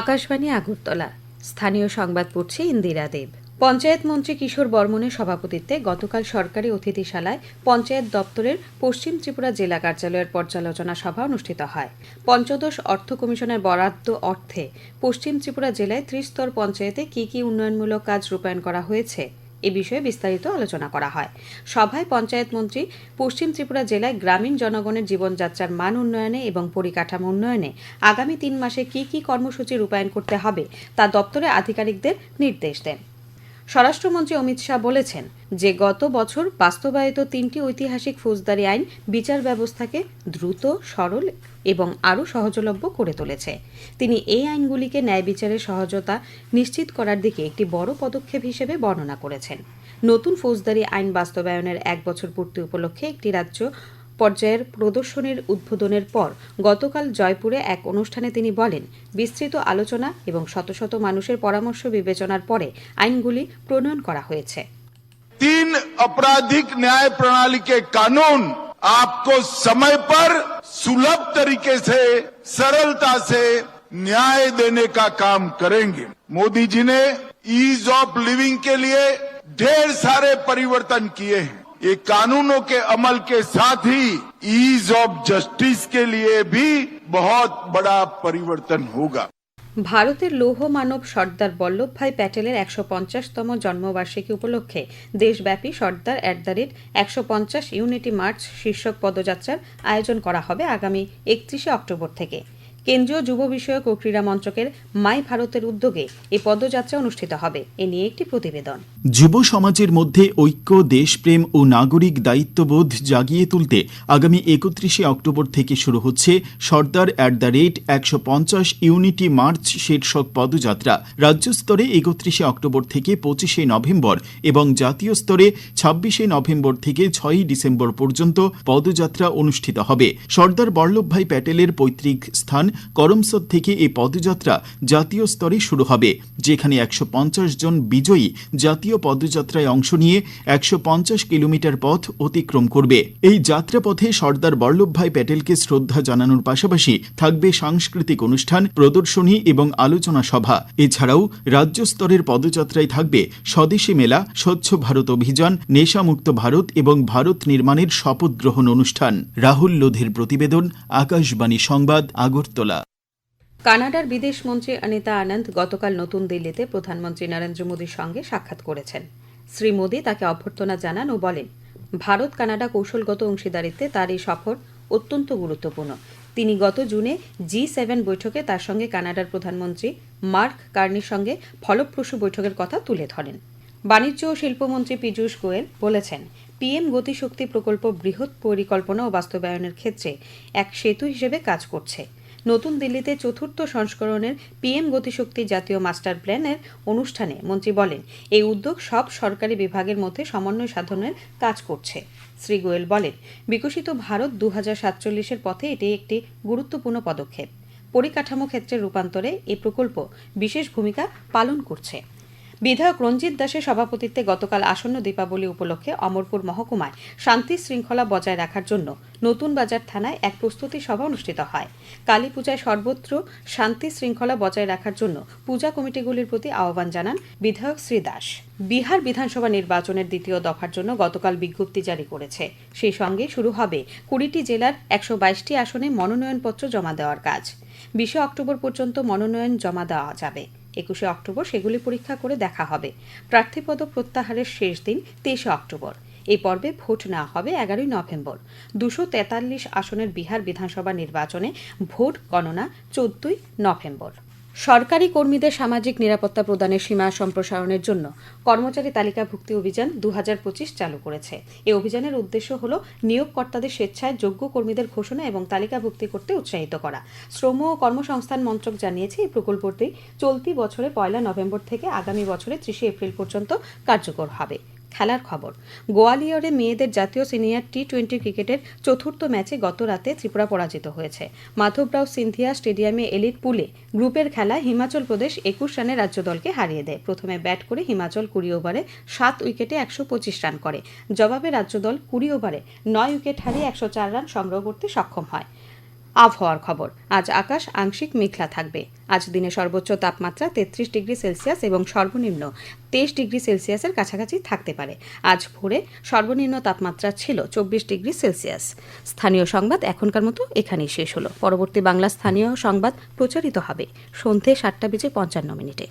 আকাশবাণী আগরতলা। স্থানীয় সংবাদ পড়ছে ইন্দিরা দেব। পঞ্চায়েত মন্ত্রী কিশোর বর্মনের সভাপতিত্বে গতকাল সরকারি অতিথিশালায় পঞ্চায়েত দপ্তরের পশ্চিম ত্রিপুরা জেলা কার্যালয়ের পর্যালোচনা সভা অনুষ্ঠিত হয়। পঞ্চদশ অর্থ কমিশনের বরাদ্দ অর্থে পশ্চিম ত্রিপুরা জেলায় ত্রিস্তর পঞ্চায়েতে কী কী উন্নয়নমূলক কাজ রূপায়ণ করা হয়েছে এ বিষয়ে বিস্তারিত আলোচনা করা হয়। সভায় পঞ্চায়েত মন্ত্রী, পশ্চিম ত্রিপুরা জেলায় গ্রামীণ জনগণের জীবনযাত্রার মান উন্নয়নে এবং পরিকাঠামো উন্নয়নে আগামী তিন মাসে কি কি কর্মসূচি রূপায়ণ করতে হবে তা দপ্তরের আধিকারিকদের নির্দেশ দেন। স্বরাষ্ট্রমন্ত্রী অমিত শাহ বলেছেন যে গত বছর বাস্তবায়িত তিনটি ঐতিহাসিক ফৌজদারি আইন বিচার ব্যবস্থাকে দ্রুত, সরল এবং আরও সহজলভ্য করে তুলেছে। তিনি এই আইনগুলিকে ন্যায় বিচারের সহজতা নিশ্চিত করার দিকে একটি বড় পদক্ষেপ হিসেবে বর্ণনা করেছেন। নতুন ফৌজদারি আইন বাস্তবায়নের এক বছর পূর্তি উপলক্ষে একটি রাজ্য পর্যায়ের প্রদর্শনীর উদ্বোধনের পর গতকাল জয়পুরে এক অনুষ্ঠানে তিনি বলেন বিস্তৃত আলোচনা এবং শত শত মানুষের পরামর্শ বিবেচনার পরে আইনগুলি প্রণয়ন করা হয়েছে तीन आपराधिक न्याय प्रणाली के कानून आपको समय पर सुलभ तरीके से सरलता से न्याय देने का काम करेंगे मोदी जी ने ईज ऑफ लिविंग के लिए ढेर सारे परिवर्तन किए हैं ये कानूनों के अमल के साथ ही ईज ऑफ जस्टिस के लिए भी बहुत बड़ा परिवर्तन होगा ভারতের লৌহ মানব সর্দার বল্লভভাই প্যাটেলের একশো পঞ্চাশতম জন্মবার্ষিকী উপলক্ষে দেশব্যাপী সর্দার অ্যাট দ্য রেট একশো পঞ্চাশ ইউনিটি মার্চ শীর্ষক পদযাত্রার আয়োজন করা হবে আগামী একত্রিশে অক্টোবর থেকে কেন্দ্রীয় যুব বিষয়ক ও ক্রীড়া মন্ত্রকের মাই ভারতের উদ্যোগে এই পদযাত্রা অনুষ্ঠিত হবে। এ নিয়ে একটি প্রতিবেদন। যুব সমাজের মধ্যে ঐক্য, দেশপ্রেম ও নাগরিক দায়িত্ববোধ জাগিয়ে তুলতে আগামী একত্রিশে অক্টোবর থেকে শুরু হচ্ছে সর্দার অ্যাট দ্য রেট একশো পঞ্চাশ ইউনিটি মার্চ শীর্ষক পদযাত্রা। রাজ্য স্তরে একত্রিশে অক্টোবর থেকে পঁচিশে নভেম্বর এবং জাতীয় স্তরে ছাব্বিশে নভেম্বর থেকে ছয়ই ডিসেম্বর পর্যন্ত পদযাত্রা অনুষ্ঠিত হবে। সর্দার বল্লভভাই প্যাটেলের পৈতৃক স্থান করমসদ থেকে এই পদযাত্রা জাতীয় স্তরে শুরু হবে, যেখানে একশো পঞ্চাশ জন বিজয়ী জাতীয় পদযাত্রায় অংশ নিয়ে একশো পঞ্চাশ কিলোমিটার পথ অতিক্রম করবে। এই যাত্রাপথে সর্দার বল্লভভাই প্যাটেলকে শ্রদ্ধা জানানোর পাশাপাশি থাকবে সাংস্কৃতিক অনুষ্ঠান, প্রদর্শনী এবং আলোচনা সভা। এছাড়াও রাজ্য স্তরের পদযাত্রায় থাকবে স্বদেশী মেলা, স্বচ্ছ ভারত অভিযান, নেশামুক্ত ভারত এবং ভারত নির্মাণের শপথ গ্রহণ অনুষ্ঠান। রাহুল লোধের প্রতিবেদন, আকাশবাণী সংবাদ, আগরতলা। কানাডার বিদেশ মন্ত্রী অনিতা আনন্দ গতকাল নতুন দিল্লিতে প্রধানমন্ত্রী নরেন্দ্র মোদীর সঙ্গে সাক্ষাৎ করেছেন। শ্রী মোদী তাকে অভ্যর্থনা জানান ও বলেন, ভারত কানাডা কৌশলগত অংশীদারিত্বে তার এই সফর অত্যন্ত গুরুত্বপূর্ণ। তিনি গত জুনে জি সেভেন বৈঠকে তার সঙ্গে কানাডার প্রধানমন্ত্রী মার্ক কার্নির সঙ্গে ফলপ্রসূ বৈঠকের কথা তুলে ধরেন। বাণিজ্য ও শিল্পমন্ত্রী পীযূষ গোয়েল বলেছেন, পিএম গতিশক্তি প্রকল্প বৃহৎ পরিকল্পনা ও বাস্তবায়নের ক্ষেত্রে এক সেতু হিসেবে কাজ করছে। নতুন দিল্লিতে চতুর্থ সংস্করণের পিএম গতিশক্তি জাতীয় মাস্টার প্ল্যানের অনুষ্ঠানে মন্ত্রী বলেন, এই উদ্যোগ সব সরকারি বিভাগের মধ্যে সমন্বয় সাধনের কাজ করছে। শ্রী গোয়েল বলেন, বিকশিত ভারত দু হাজার সাতচল্লিশের পথে এটি একটি গুরুত্বপূর্ণ পদক্ষেপ। পরিকাঠামো ক্ষেত্রে রূপান্তরে এই প্রকল্প বিশেষ ভূমিকা পালন করছে। বিধায়ক রঞ্জিত দাসের সভাপতিত্বে গতকাল আসন্ন দীপাবলি উপলক্ষে অমরপুর মহকুমায় শান্তি শৃঙ্খলা বজায় রাখার জন্য নতুন বাজার থানায় এক প্রস্তুতি সভা অনুষ্ঠিত হয়। কালী পূজায় সর্বত্র শান্তি শৃঙ্খলা বজায় রাখার জন্য পূজা কমিটিগুলির প্রতি আহ্বান জানান বিধায়ক শ্রী দাস। বিহার বিধানসভা নির্বাচনের দ্বিতীয় দফার জন্য গতকাল বিজ্ঞপ্তি জারি করেছে। সেই সঙ্গে শুরু হবে কুড়িটি জেলার একশো বাইশটি আসনে মনোনয়নপত্র জমা দেওয়ার কাজ। বিশে অক্টোবর পর্যন্ত মনোনয়ন জমা দেওয়া যাবে। একুশে অক্টোবর সেগুলি পরীক্ষা করে দেখা হবে। প্রার্থীপদ প্রত্যাহারের শেষ দিন তেইশে অক্টোবর। এই পর্বে ভোট না হবে এগারোই নভেম্বর। দুশো তেতাল্লিশ আসনের বিহার বিধানসভা নির্বাচনে ভোট গণনা চোদ্দই নভেম্বর। সরকারি কর্মীদের সামাজিক নিরাপত্তা প্রদানের সীমা সম্প্রসারণের জন্য কর্মচারী তালিকাভুক্তি অভিযান দু পঁচিশ চালু করেছে। এই অভিযানের উদ্দেশ্য হল নিয়োগকর্তাদের স্বেচ্ছায় যোগ্য কর্মীদের ঘোষণা এবং তালিকাভুক্তি করতে উৎসাহিত করা। শ্রম ও কর্মসংস্থান মন্ত্রক জানিয়েছে, এই প্রকল্পটি চলতি বছরে পয়লা নভেম্বর থেকে আগামী বছরে ত্রিশে এপ্রিল পর্যন্ত কার্যকর হবে। খেলার খবর। গোয়ালিয়রে মেয়েদের জাতীয় সিনিয়র টি টোয়েন্টি ক্রিকেটের চতুর্থ ম্যাচে গত রাতে ত্রিপুরা পরাজিত হয়েছে। মাধবরাও সিন্ধিয়া স্টেডিয়ামে এলিট পুলে গ্রুপের খেলায় হিমাচল প্রদেশ একুশ রানে রাজ্য দলকে হারিয়ে দেয়। প্রথমে ব্যাট করে হিমাচল কুড়ি ওভারে সাত উইকেটে একশো পঁচিশ রান করে। জবাবে রাজ্য দল কুড়ি ওভারে নয় উইকেট হারিয়ে একশো চার রান সংগ্রহ করতে সক্ষম হয়। আবহাওয়ার খবর। আজ আকাশ আংশিক মেঘলা থাকবে। আজ দিনে সর্বোচ্চ তাপমাত্রা তেত্রিশ ডিগ্রি সেলসিয়াস এবং সর্বনিম্ন তেইশ ডিগ্রি সেলসিয়াসের কাছাকাছি থাকতে পারে। আজ ভোরে সর্বনিম্ন তাপমাত্রা ছিল চব্বিশ ডিগ্রি সেলসিয়াস। স্থানীয় সংবাদ এখনকার মতো এখানেই শেষ হলো। পরবর্তী বাংলা স্থানীয় সংবাদ প্রচারিত হবে সন্ধে সাতটা বেজে পঞ্চান্ন মিনিটে।